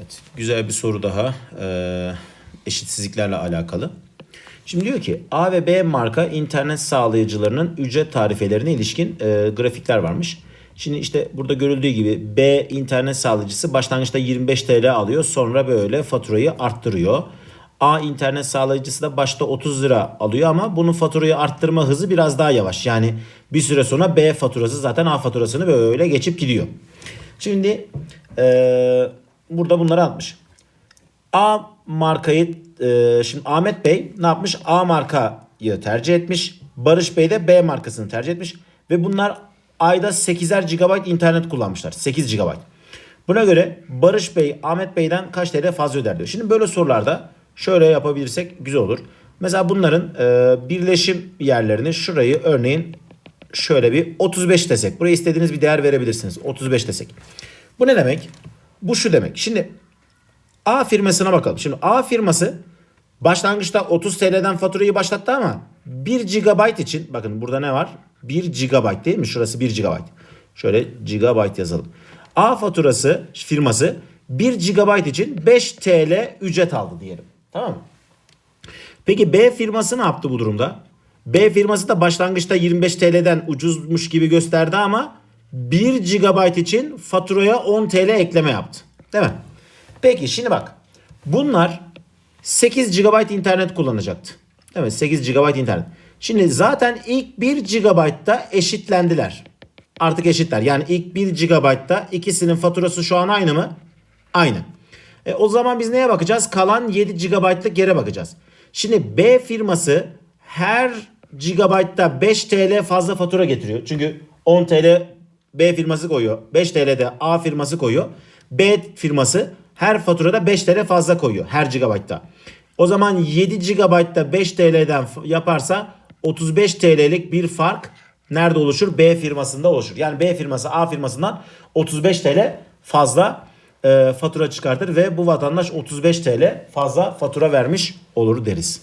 Evet, güzel bir soru daha. Ee, eşitsizliklerle alakalı. Şimdi diyor ki A ve B marka internet sağlayıcılarının ücret tarifelerine ilişkin e, grafikler varmış. Şimdi işte burada görüldüğü gibi B internet sağlayıcısı başlangıçta 25 TL alıyor sonra böyle faturayı arttırıyor. A internet sağlayıcısı da başta 30 lira alıyor ama bunun faturayı arttırma hızı biraz daha yavaş. Yani bir süre sonra B faturası zaten A faturasını böyle geçip gidiyor. Şimdi e, burada bunları atmış. A markayı e, şimdi Ahmet Bey ne yapmış? A markayı tercih etmiş. Barış Bey de B markasını tercih etmiş. Ve bunlar ayda 8'er GB internet kullanmışlar. 8 GB. Buna göre Barış Bey Ahmet Bey'den kaç TL fazla öder diyor. Şimdi böyle sorularda şöyle yapabilirsek güzel olur. Mesela bunların e, birleşim yerlerini şurayı örneğin şöyle bir 35 desek. Buraya istediğiniz bir değer verebilirsiniz. 35 desek. Bu ne demek? Bu şu demek. Şimdi A firmasına bakalım. Şimdi A firması başlangıçta 30 TL'den faturayı başlattı ama 1 GB için bakın burada ne var? 1 GB değil mi? Şurası 1 GB. Şöyle GB yazalım. A faturası firması 1 GB için 5 TL ücret aldı diyelim. Tamam mı? Peki B firması ne yaptı bu durumda? B firması da başlangıçta 25 TL'den ucuzmuş gibi gösterdi ama 1 GB için faturaya 10 TL ekleme yaptı. Değil mi? Peki şimdi bak. Bunlar 8 GB internet kullanacaktı. Değil mi? 8 GB internet. Şimdi zaten ilk 1 GB'da eşitlendiler. Artık eşitler. Yani ilk 1 GB'da ikisinin faturası şu an aynı mı? Aynı. E, o zaman biz neye bakacağız? Kalan 7 GB'lık yere bakacağız. Şimdi B firması her GB'da 5 TL fazla fatura getiriyor. Çünkü 10 TL B firması koyuyor. 5 TL de A firması koyuyor. B firması her faturada 5 TL fazla koyuyor her GB'da. O zaman 7 GB'da 5 TL'den yaparsa 35 TL'lik bir fark nerede oluşur? B firmasında oluşur. Yani B firması A firmasından 35 TL fazla e, fatura çıkartır ve bu vatandaş 35 TL fazla fatura vermiş olur deriz.